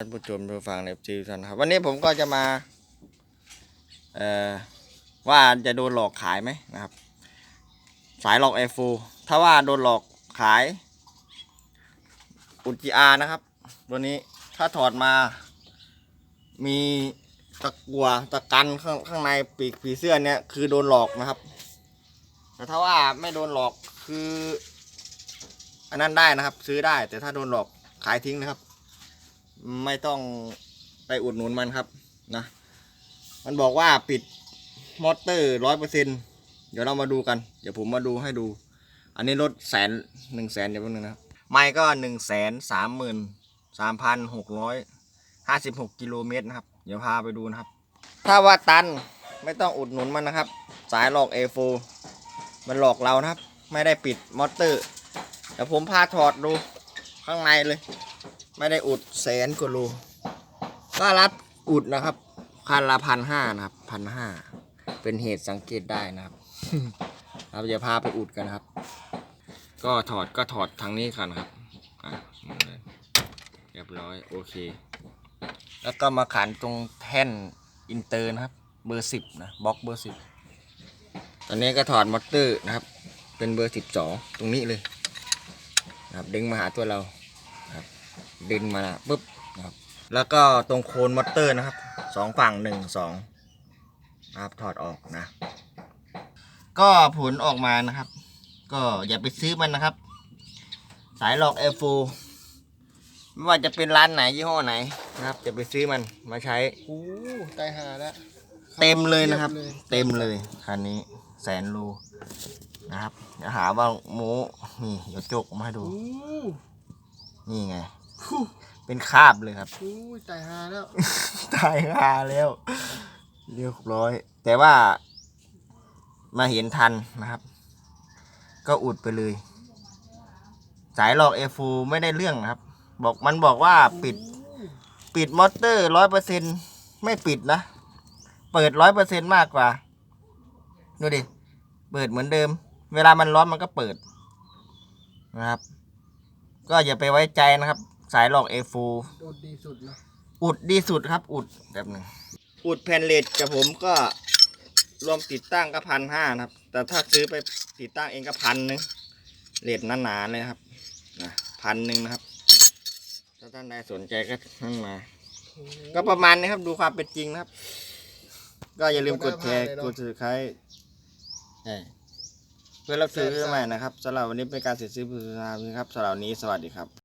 ท่านผู้ชมผู้ฟังในทีท่านครับ วันนี้ผมก็จะมาเอ่อว่าจะโดนหลอกขายไหมนะครับ สายหลอกไอฟูถ้าว่าโดนหลอกขายอุจิอานะครับ ตัวนี้ถ้าถอดมา มีตะกัวตะกันข้างข้างในปีกผีเสื้อเนี่ยคือโดนหลอกนะครับ แต่ถ้าว่าไม่โดนหลอกคือ อันนั้นได้นะครับ ซื้อได้แต่ถ้าโดนหลอกขายทิ้งนะครับ ไม่ต้องไปอุดหนุนมันครับนะมันบอกว่าปิดมอเตอร์ร้อยเปอร์เซ็นเดี๋ยวเรามาดูกัน เดี๋ยวผมมาดูให้ดู อันนี้ลดแสนหนึ่งแสนเดี๋ยวแป๊บนึงนะครับไม่ก็หนึ่งแสนสามหมื่นสามพันหกร้อยห้าสิบหกกิโลเมตรนะครับ เดี๋ยวพาไปดูนะครับ ถ้าว่าตันไม่ต้องอุดหนุนมันนะครับ สายหลอกเอโฟมันหลอกเรานะครับ ไม่ได้ปิดมอเตอร์เดี๋ยวผมพาถอดดูข้างในเลย ไม่ได้อุดแสนกว่าโลก็รับอุดนะครับคันละพันห้านะครับพันห้าเป็นเหตุสังเกตได้นะครับเราจะพาไปอุดกันครับ ก็ถอดก็ถอดทางนี้กันครับอะเลยเรียบร้อยโอเค แล้วก็มาขันตรงแท่นอินเตอร์นะครับ เบอร์สิบนะบล็อกเบอร์สิบตอนนี้ก็ถอดมอเตอร์นะครับ เป็นเบอร์สิบสองตรงนี้เลยนะครับดึงมาหาตัวเรา ดึงมานะปุ๊บนะครับ แล้วก็ตรงโคนมอเตอร์นะครับสองฝั่งหนึ่งสองนะครับถอดออกนะ ก็ผลออกมานะครับ ก็อย่าไปซื้อมันนะครับ สายหลอกเอฟโฟไม่ว่าจะเป็นร้านไหนยี่ห้อไหนนะครับจะไปซื้อมันมาใช้โอ้ตายหาแล้วเต็มเลยนะครับทียเต็มเลยคันนี้แสนรูนะครับอย่าหาว่าโม้นี่เดี๋ยวจกมาให้ดูโอ้นี่ไงโห เป็นคราบเลยครับโอ้ยตายหาแล้ว ตายหาแล้ว เรียบร้อย แต่ว่า มาเห็นทันนะครับ ก็อุดไปเลย สายหลอกเอฟูไม่ได้เรื่องนะครับ บอกมันบอกว่าปิด ปิดมอเตอร์ร้อยเปอร์เซ็นไม่ปิดนะ เปิดร้อยเปอร์เซ็นมากกว่า ดูดิ เปิดเหมือนเดิม เวลามันร้อนมันก็เปิดนะครับ ก็อย่าไปไว้ใจนะครับ สายหลอกเอฟูโดดดีสุดเนาะอุดดีสุดครับ อุดแบบหนึ่งอุดแผ่นเลดกับผมก็รวมติดตั้งก็พันห้านะครับ แต่ถ้าซื้อไปติดตั้งเองก็พันหนึ่งเลดหนาๆเลยนะครับนะพันหนึ่งนะครับ ถ้าท่านใดสนใจก็นั่งมาโอ้ก็ประมาณนี้ครับดูความเป็นจริงนะครับ ก็อย่าลืมกดแชร์กดถือใครเพื่อรับซื้อใหม่นะครับสำหรับวันนี้เป็นการเสียซื้อผู้ซื้อนะครับสำหรับวันนี้สวัสดีครับ